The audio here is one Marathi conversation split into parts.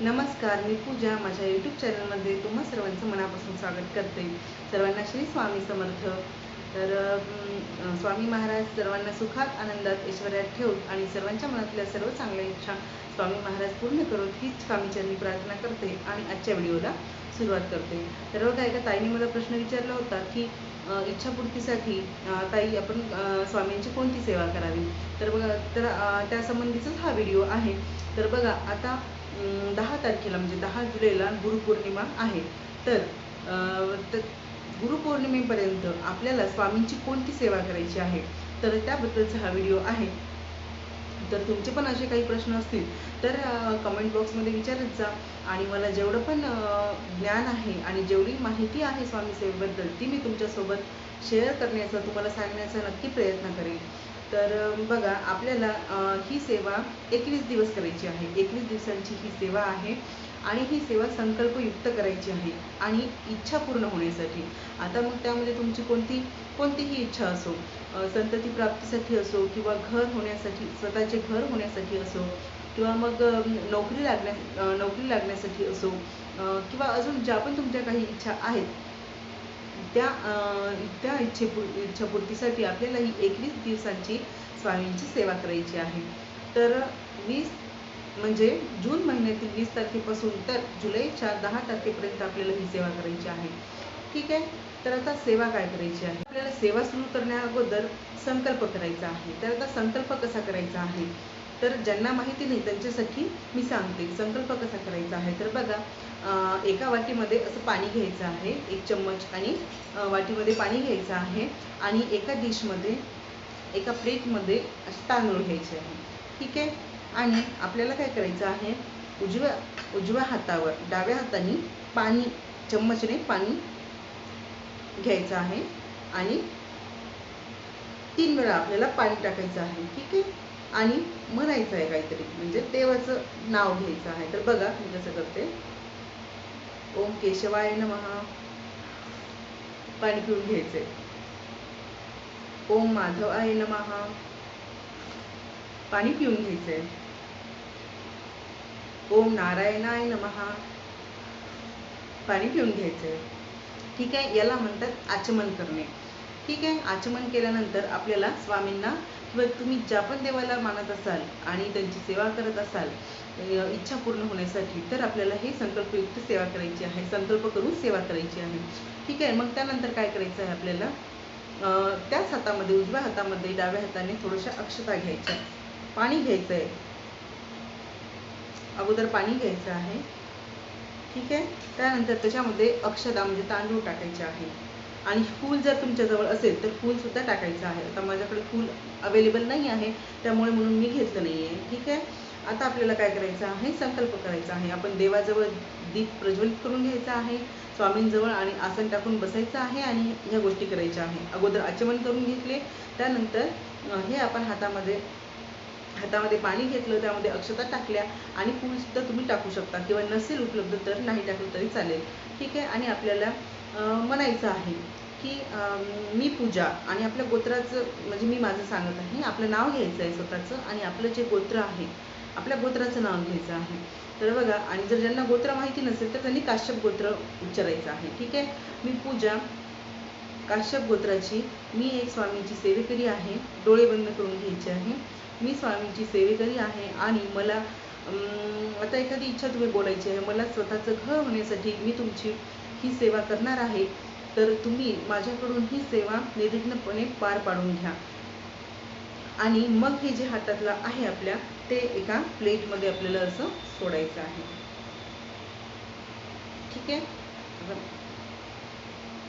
नमस्कार मी पूजा. माझ्या यूट्यूब चॅनलमध्ये तुम्हा सर्वांचं मनापासून स्वागत करते. सर्वांना श्री स्वामी समर्थ. तर स्वामी महाराज सर्वांना सुखात आनंदात ऐश्वर्यात ठेवून आणि सर्वांच्या मनातल्या सर्व चांगल्या इच्छा स्वामी महाराज पूर्ण करून हीच स्वामीचरणी प्रार्थना करते आणि आजच्या व्हिडिओला सुरुवात करते. तर बघा एका ताईने मला प्रश्न विचारला होता की इच्छापूर्तीसाठी ताई आपण स्वामींची कोणती सेवा करावी? तर बघा तर त्यासंबंधीचाच हा व्हिडिओ आहे. तर बघा आता दहा तारखेला म्हणजे दहा जुलैला गुरुपौर्णिमा आहे. तर अं, तर गुरुपौर्णिमेपर्यंत आपल्याला स्वामींची कोणती सेवा करायची आहे? तर त्याबद्दलचा हा व्हिडिओ आहे. तर तुमचे पण असे काही प्रश्न असतील तर कमेंट बॉक्समध्ये विचारत जा. आणि मला जेवढं पण ज्ञान आहे आणि जेवढी माहिती आहे स्वामी सेवेबद्दल ती मी तुमच्यासोबत शेअर करण्याचा तुम्हाला सांगण्याचा नक्की प्रयत्न करेन. तर बघा आपल्याला ही सेवा एकवीस दिवस करायची आहे. एकवीस दिवसांची ही सेवा आहे आणि ही सेवा संकल्पयुक्त करायची आहे आणि इच्छा पूर्ण होण्यासाठी. आता मग त्यामध्ये तुमची कोणती कोणतीही इच्छा असो संतती प्राप्तीसाठी असो किंवा घर होण्यासाठी स्वतःचे घर होण्यासाठी असो किंवा मग नोकरी लागण्या नोकरी लागण्यासाठी असो किंवा अजून ज्या पण तुमच्या काही इच्छा आहेत त्या त्या इच्छेपू इच्छापूर्तीसाठी आपल्याला ही एकवीस दिवसांची स्वामींची सेवा करायची आहे. तर वीस म्हणजे जून महिन्यातील वीस तारखेपासून तर जुलैच्या दहा तारखेपर्यंत आपल्याला ही सेवा करायची आहे. ठीक आहे? तर आता सेवा काय करायची आहे? आपल्याला सेवा सुरू करण्या अगोदर संकल्प करायचा आहे. तर आता संकल्प कसा करायचा आहे? तर ज्यांना माहिती नाही त्यांच्यासाठी मी सांगते. संकल्प कसा करायचा आहे? तर बघा एका वाटीमध्ये असं पाणी घ्यायचं आहे एक चम्मच आणि वाटीमध्ये पाणी घ्यायचं आहे आणि एका डिशमध्ये एका प्लेटमध्ये तांदूळ घ्यायचे आहे. ठीक आहे? आणि आपल्याला काय करायचं आहे? उजव्या उजव्या हातावर डाव्या हाताने पाणी चम्मचने पाणी घ्यायचं आहे आणि तीन वेळा आपल्याला पाणी टाकायचं आहे. ठीक आहे? आणि म्हणायचं आहे काहीतरी. म्हणजे देवाचं नाव घ्यायचं आहे. तर बघा मी कसं करते. ओम केशवाय न महा पाणी पिऊन घ्यायचे ओम माधवाय नमः. पाणी पिऊन घ्यायचंय. ओम नारायणाय महा पाणी पिऊन घ्यायचे ठीक आहे? याला म्हणतात आचमन करणे. ठीक आहे? आचमन केल्यानंतर आपल्याला स्वामींना किंवा तुम्ही ज्या पण देवाला मानत असाल आणि त्यांची सेवा करत असाल इच्छा पूर्ण होण्यासाठी तर आपल्याला हे संकल्पयुक्त सेवा करायची आहे संकल्प करून सेवा करायची आहे. ठीक आहे मग त्यानंतर काय करायचं आहे आपल्याला? त्याच हातामध्ये उजव्या हातामध्ये डाव्या हाताने थोड्याशा अक्षता घ्यायच्या. पाणी घ्यायचं आहे अगोदर पाणी घ्यायचं आहे. ठीक आहे? त्यानंतर त्याच्यामध्ये अक्षता म्हणजे तांदूळ टाकायचे आहे. आणि फूल जर तुमच्याजवळ असेल तर फूलसुद्धा टाकायचं आहे. आता माझ्याकडे फूल अवेलेबल नाही आहे त्यामुळे म्हणून मी घेतलं नाही आहे. ठीक आहे? आता आपल्याला काय करायचं आहे? संकल्प करायचा आहे. आपण देवाजवळ दीप प्रज्वलित करून घ्यायचा आहे स्वामींजवळ आणि आसन टाकून बसायचं आहे आणि ह्या गोष्टी करायच्या आहे. अगोदर आचमन करून घेतले त्यानंतर हे आपण हातामध्ये हातामध्ये पाणी घेतलं त्यामध्ये अक्षता टाकल्या आणि फूलसुद्धा तुम्ही टाकू शकता किंवा नसेल उपलब्ध तर नाही टाकलं तरी चालेल. ठीक आहे? आणि आपल्याला म्हणायचं आहे की मी पूजा आणि आपल्या गोत्राचं म्हणजे मी माझं सांगत आहे आपलं नाव घ्यायचं आहे स्वतःचं आणि आपलं जे गोत्र आहे आपल्या गोत्राचं नाव घ्यायचं आहे. तर बघा आणि जर ज्यांना गोत्र माहिती नसेल तर त्यांनी काश्यप गोत्र उच्चारायचं आहे ठीक आहे? मी पूजा काश्यप गोत्राची मी एक स्वामींची सेवेकरी आहे डोळे बंद करून घ्यायचे आहे. मी स्वामींची सेवेकरी आहे आणि मला आता एखादी इच्छा तुम्ही बोलायची आहे मला स्वतःचं घर होण्यासाठी मी तुमची ही सेवा करणार आहे तर तुम्ही माझ्याकडून ही सेवा निर्विघ्नपणे पार पाडून घ्या. आणि मग हे जे हातातलं आहे आपल्या ते एका प्लेटमध्ये आपल्याला असं सोडायचं आहे. ठीक आहे?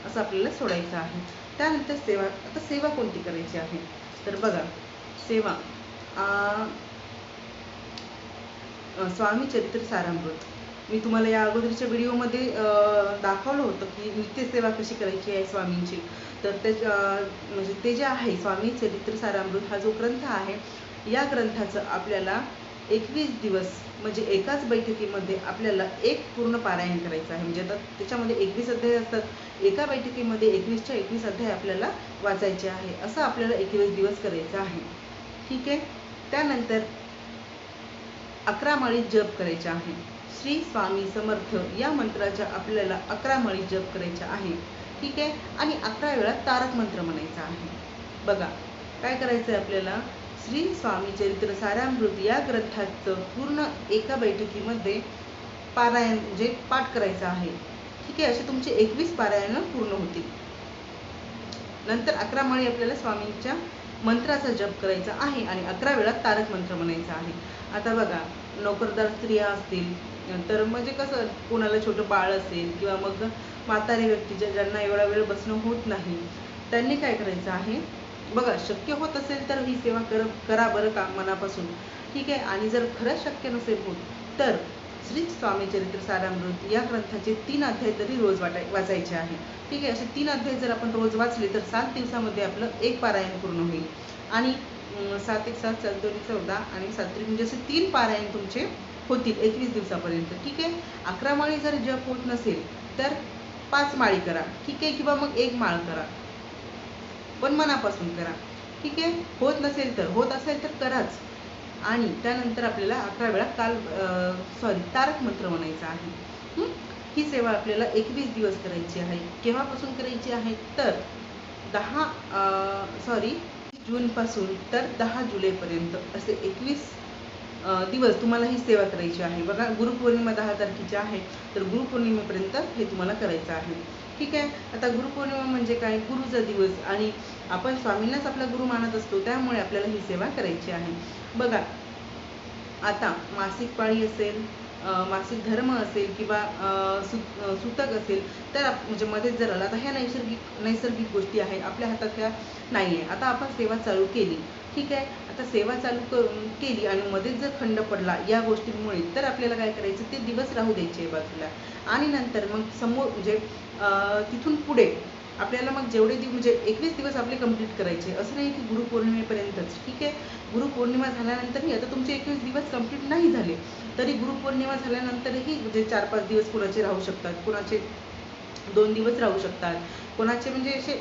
असं आपल्याला सोडायचं आहे. त्यानंतर सेवा आता सेवा कोणती करायची आहे? तर बघा सेवा. अं, स्वामी चरित्र सारामृत. मी तुम्हाला या अगोदरच्या व्हिडिओमध्ये दाखवलं होतं की नित्यसेवा कशी करायची आहे स्वामींची. तर ते म्हणजे ते जे आहे स्वामी चरित्र सारामृत हा जो ग्रंथ आहे या ग्रंथाचं आपल्याला एकवीस दिवस म्हणजे एकाच बैठकीमध्ये आपल्याला एक पूर्ण पारायण करायचं आहे. म्हणजे आता त्याच्यामध्ये एकवीस अध्याय असतात. एका बैठकीमध्ये एकवीसच्या एकवीस अध्याय आपल्याला वाचायचे आहे. असं आपल्याला एकवीस दिवस करायचं आहे. ठीक आहे? त्यानंतर अकरा माळी जप करायचे आहे. श्री स्वामी समर्थ या मंत्राच्या आपल्याला अकरा माळी जप करायच्या आहे. ठीक आहे? आणि अकरा वेळा तारक मंत्र म्हणायचा आहे. बघा काय करायचं आहे आपल्याला? श्री स्वामी चरित्र सारामृत या ग्रंथाचं पूर्ण एका बैठकीमध्ये पारायण म्हणजे पाठ करायचं आहे. ठीक आहे? असे तुमचे एकवीस पारायण पूर्ण होतील. नंतर अकरा माळी आपल्याला स्वामींच्या मंत्राचा जप करायचा आहे आणि अकरा वेळा तारक मंत्र म्हणायचा आहे. आता बघा नोकरदार स्त्रिया असतील तर म्हणजे कसं कोणाला छोटं बाळ असेल किंवा मग म्हातारे व्यक्ती ज्यांना एवढा वेळ बसणं होत नाही त्यांनी काय करायचं आहे? बघा शक्य होत असेल तर ही सेवा कर करा बरं का मनापासून. ठीक आहे? आणि जर खरंच शक्य नसेल होत तर श्री स्वामी चरित्र सारामृत या ग्रंथाचे तीन अध्याय तरी रोज वाटाय वाचायचे आहे. ठीक आहे असे तीन अध्याय जर आपण रोज वाचले तर सात दिवसामध्ये आपलं एक पारायण पूर्ण होईल. आणि सात एक सात सात दोन चौदा आणि सात म्हणजे असे तीन पारायण तुमचे होतील एकवीस दिवसापर्यंत. ठीक आहे? अकरा माळी जर जप होत नसेल तर पाच माळी करा. ठीक आहे? किंवा मग एक माळ करा. पण मनापासून करा. ठीक आहे? होत नसेल तर होत असेल तर कराच. आणि त्यानंतर आपल्याला अकरा वेळा काल सॉरी तारक मंत्र म्हणायचा आहे. ही? सेवा आपल्याला एकवीस दिवस करायची आहे. केव्हापासून करायची आहे? तर दहा सॉरी जूनपासून तर दहा जुलैपर्यंत असे एकवीस दिवस तुम्हाला ही सेवा करायची आहे. बघा गुरुपौर्णिमा दहा तारखेची आहे. तर गुरुपौर्णिमेपर्यंत हे तुम्हाला करायचं आहे. ठीक आहे? आता गुरुपौर्णिमा म्हणजे काय? गुरुचा दिवस. आणि आपण स्वामींनाच आपला गुरु मानत असतो त्यामुळे आपल्याला ही सेवा करायची आहे. बघा आता मासिक पाळी असेल मासिक धर्म असेल किंवा सुतक असेल तर म्हणजे मध्येच जर आला तर ह्या नैसर्गिक नैसर्गिक गोष्टी आहेत. आपल्या हातात त्या नाही आहे आता आपण सेवा चालू केली. ठीक आहे? आता सेवा चालू केली आणि मध्येच जर खंड पडला या गोष्टींमुळे तर आपल्याला काय करायचं? ते दिवस राहू द्यायचे बाजूला. आणि नंतर मग समोर म्हणजे तिथून पुढे आपल्याला मग जेवढे दिवस म्हणजे एकवीस दिवस आपले कंप्लीट करायचे. असं नाही की गुरुपौर्णिमेपर्यंतच. ठीक आहे? गुरुपौर्णिमा झाल्यानंतरही आता तुमचे एकवीस दिवस कंप्लीट नाही झाले तरी गुरुपौर्णिमा झाल्यानंतरही म्हणजे चार पाच दिवस कुणाचे राहू शकतात कुणाचे दोन दिवस राहू शकतात. कोणाचे म्हणजे असे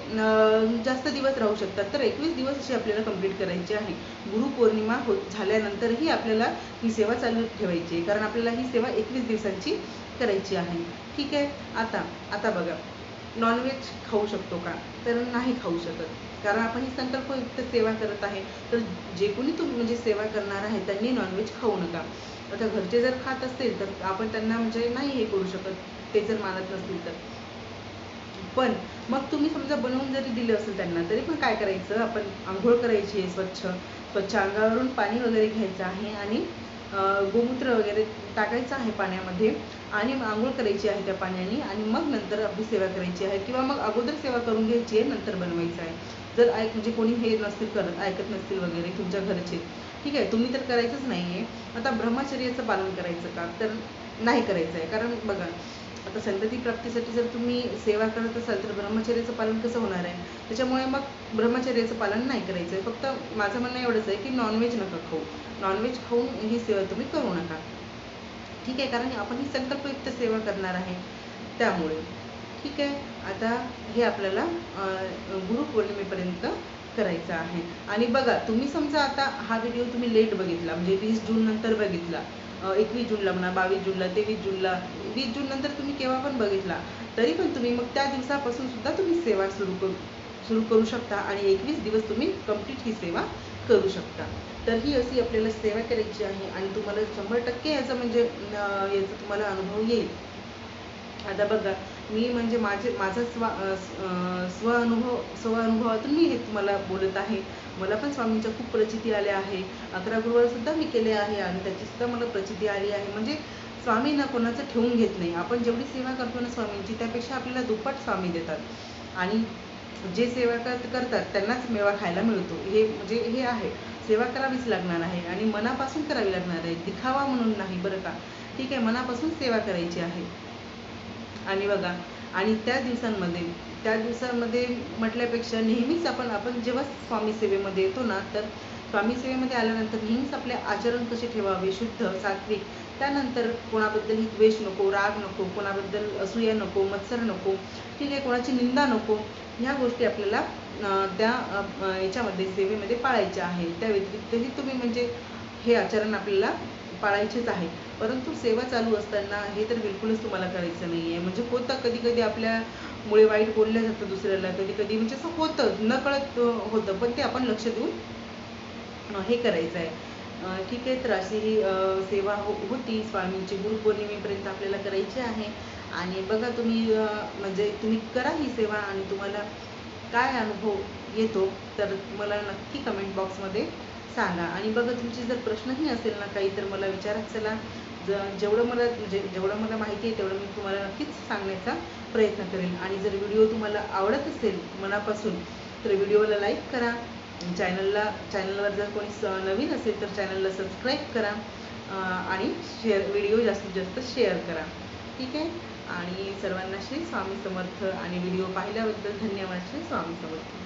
जास्त दिवस राहू शकतात. तर एकवीस दिवस अशी आपल्याला कंप्लीट करायची आहे. गुरुपौर्णिमा हो झाल्यानंतरही आपल्याला ही सेवा चालू ठेवायची आहे. कारण आपल्याला ही सेवा एकवीस दिवसांची करायची आहे. ठीक आहे? आता आता बघा. नॉनव्हेज खाऊ शकतो का? तर नाही खाऊ शकत. कारण आपण ही संकल्पयुक्त सेवा करत आहे. तर जे कोणी तुम्ही म्हणजे सेवा करणार आहे त्यांनी नॉनव्हेज खाऊ नका. आता घरचे जर खात असतील तर आपण त्यांना म्हणजे नाही हे करू शकत. ते जर मानत नसतील तर. पण मग तुम्ही समजा बनवून जरी दिलं असेल त्यांना तरी पण काय करायचं? आपण आंघोळ करायची आहे स्वच्छ. स्वच्छ अंगावरून पाणी वगैरे घ्यायचं आहे आणि गोमूत्र वगैरे टाकायचं आहे पाण्यामध्ये आणि आंघोळ करायची आहे त्या पाण्याने आणि मग नंतर आपली सेवा करायची आहे किंवा मग अगोदर सेवा करून घ्यायची आहे नंतर बनवायचं आहे. जर ऐक म्हणजे कोणी हे नसतील करत ऐकत नसतील वगैरे तुमच्या घरचे ठीक आहे? तुम्ही तर करायचंच नाही आहे आता ब्रह्मचर्याचं पालन करायचं का? तर नाही करायचं आहे कारण बघा आता संतती प्राप्तीसाठी जर तुम्ही सेवा करत असाल तर ब्रह्मचर्याचं पालन कसं होणार आहे? त्याच्यामुळे मग ब्रह्मचर्याचं पालन नाही करायचं आहे फक्त माझं म्हणणं एवढंच आहे की नॉनव्हेज नका खाऊ. नॉनव्हेज खाऊन ही सेवा तुम्ही करू नका. ठीक आहे? कारण आपण ही संकल्पयुक्त सेवा करणार आहे. त्यामुळे. ठीक आहे? आता हे आपल्याला गुरुपौर्णिमेपर्यंत करायचं आहे. आणि बघा तुम्ही समजा आता हा व्हिडिओ तुम्ही लेट बघितला म्हणजे वीस जून नंतर बघितला. एकवीस जूनला म्हणा बावीस जूनला तेवीस जूनला वीस जून नंतर तुम्ही केव्हा पण बघितला तरी पण तुम्ही मग त्या दिवसापासून सुद्धा तुम्ही सेवा सुरू करू सुरू करू शकता आणि एकवीस दिवस तुम्ही कंप्लीट ही सेवा करू शकता. तर ही अशी आपल्याला सेवा करायची आहे आणि तुम्हाला शंभर टक्के याचा म्हणजे याचा तुम्हाला अनुभव येईल. आता बघा मी म्हणजे माझे माझा स्व स्व अनुभव स्व अनुभवातून मी हे तुम्हाला बोलत आहे. मला पण स्वामींच्या खूप प्रचिती आल्या आहे. अकरा गुरुवार सुद्धा मी केले आहे आणि त्याची सुद्धा मला प्रचिती आली आहे. म्हणजे स्वामी ना कोणाचं ठेवून घेत नाही. आपण जेवढी सेवा करतो ना स्वामींची त्यापेक्षा आपल्याला दुप्पट स्वामी देतात. आणि जे सेवा करतात त्यांनाच मेवा खायला मिळतो. हे म्हणजे हे आहे. सेवा करावीच लागणार आहे आणि मनापासून करावी लागणार आहे. दिखावा म्हणून नाही बरं का? ठीक आहे मनापासून सेवा करायची आहे. आणि बघा आणि त्या दिवसांमध्ये त्या दिवसांमध्ये म्हटल्यापेक्षा नेहमीच आपण आपण जेव्हा स्वामी सेवेमध्ये येतो ना तर स्वामी सेवेमध्ये आल्यानंतर नेहमीच आपले आचरण कसे ठेवावे शुद्ध सात्विक त्यानंतर कोणाबद्दलही द्वेष नको राग नको कोणाबद्दल असूया नको मत्सर नको ठीक आहे कोणाची निंदा नको ह्या गोष्टी आपल्याला त्या याच्यामध्ये सेवेमध्ये पाळायच्या आहे त्या व्यतिरिक्तही तुम्ही म्हणजे हे आचरण आपल्याला पाळायचेच आहे. परंतु सेवा चालू असताना हे तर बिलकुलच तुम्हाला करायचं नाही आहे म्हणजे होतं कधी कधी आपल्यामुळे वाईट बोललं जातं दुसऱ्याला कधी कधी म्हणजे असं होतं नकळत कळत होतं. पण ते आपण लक्ष देऊन हे करायचं आहे ठीक आहे तर अशी ही सेवा हो होती. स्वामींची गुरुपौर्णिमेपर्यंत आपल्याला करायची आहे. आणि बघा तुम्ही म्हणजे तुम्ही करा ही सेवा आणि तुम्हाला काय अनुभव येतो तर मला नक्की कमेंट बॉक्समध्ये सांगा. आणि बघा तुमची जर प्रश्नही असेल ना काही तर मला विचारत चला जेवढं मला म्हणजे जेवढं मला माहिती आहे तेवढं मी तुम्हाला नक्कीच सांगण्याचा प्रयत्न करेल. आणि जर व्हिडिओ तुम्हाला आवडत असेल मनापासून तर व्हिडिओला लाईक करा. चॅनलला चॅनलवर जर कोणी स नवीन असेल तर चॅनलला सबस्क्राईब करा. आणि शेअर व्हिडिओ जास्तीत जास्त शेअर करा. ठीक आहे? आणि सर्वांना श्री स्वामी समर्थ. आणि व्हिडिओ पाहिल्याबद्दल धन्यवाद श्री स्वामी समर्थ.